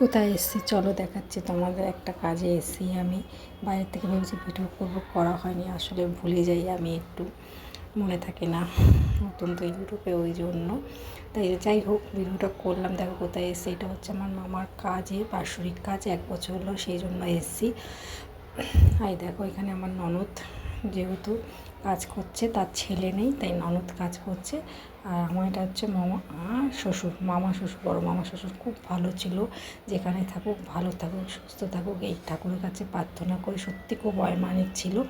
কোথায় এসেছি? চলো দেখাচ্ছি তোমাদের একটা কাজে এসেছি আমি। বাইরের থেকে ভেবেছি ভিডিও করব, করা হয়নি। আসলে ভুলে যাই আমি একটু। মনে থাকে না নতুন তো ইউটিউবে ওই জন্য। তাই যাই হোক, ভিডিওটা করলাম। দেখো কোথায় এসেছি? এটা হচ্ছে আমার মামার কাজে, বাৎসরিক কাজ। এক বছর হলো, সেই জন্য এসেছি। এই দেখো এখানে আমার ননদ। যেহেতু কাজ করছে, তার ছেলে নেই, তাই ননদ কাজ করছে। আর আমার এটা হচ্ছে মামা শ্বশুর মামা শ্বশুর, বড় মামা শ্বশুর খুব ভালো ছিল। যেখানে থাকুক, ভালো থাকুক, সুস্থ থাকুক, এই ঠাকুরের কাছে প্রার্থনা করে। সত্যি খুব অয়মানিক ছিল।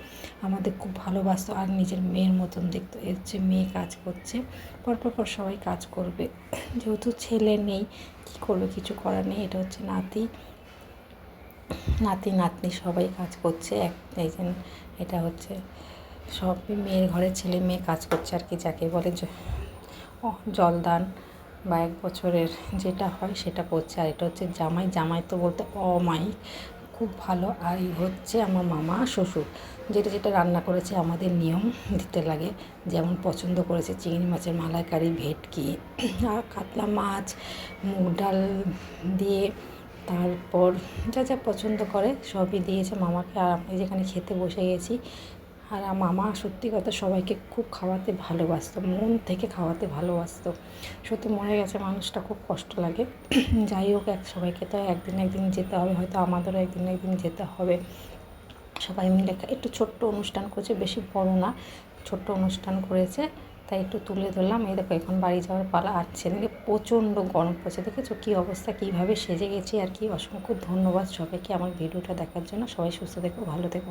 আমাদের খুব ভালোবাসতো। আর নিজের মেয়ের মতন দেখতো। এর হচ্ছে মেয়ে কাজ করছে। পরপর পর সবাই কাজ করবে। যেহেতু ছেলে নেই, কী করবে? কিছু করার নেই। এটা হচ্ছে নাতি। নাতি, নাতনি সবাই কাজ করছে। এক একজন এটা হচ্ছে সবই মেয়ের ঘরে ছেলে মেয়ে কাজ করছে আর কি, যাকে বলে জলদান বা এক বছরের যেটা হয় সেটা করছে। আর এটা হচ্ছে জামাই। জামাই তো বলতে অমায়িক খুব ভালো। আর এই হচ্ছে আমার মামা শ্বশুর। যেটা যেটা রান্না করেছে আমাদের নিয়ম দিতে লাগে। যেমন পছন্দ করেছে চিংড়ি মাছের মালাইকারি, ভেটকি আর কাতলা মাছ, মুগ ডাল দিয়ে তারপর যা যা পছন্দ করে সবই দিয়েছে মামাকে। আর আমি যেখানে খেতে বসে গেছি, আর মামা সত্যি কথা সবাইকে খুব খাওয়াতে ভালোবাসতো, মন থেকে খাওয়াতে ভালোবাসতো। সত্যি মরে গেছে মানুষটা খুব কষ্ট লাগে। যাই হোক, এক সবাইকে তো একদিন একদিন যেতে হবে, হয়তো আমাদেরও একদিন একদিন যেতে হবে। সবাই মিলে একটু ছোট্ট অনুষ্ঠান করেছে, বেশি বড় না, ছোট্ট অনুষ্ঠান করেছে। তাই একটু তুলে ধরলাম। এই দেখো, এখন বাড়ি যাওয়ার পালা আসছে। দেখে প্রচণ্ড গরম পড়ছে। দেখেছ কী অবস্থা? কীভাবে সেজে গেছি আর কি? অসংখ্য ধন্যবাদ সবাইকে আমার ভিডিওটা দেখার জন্য। সবাই সুস্থ থেকো, ভালো থেকো।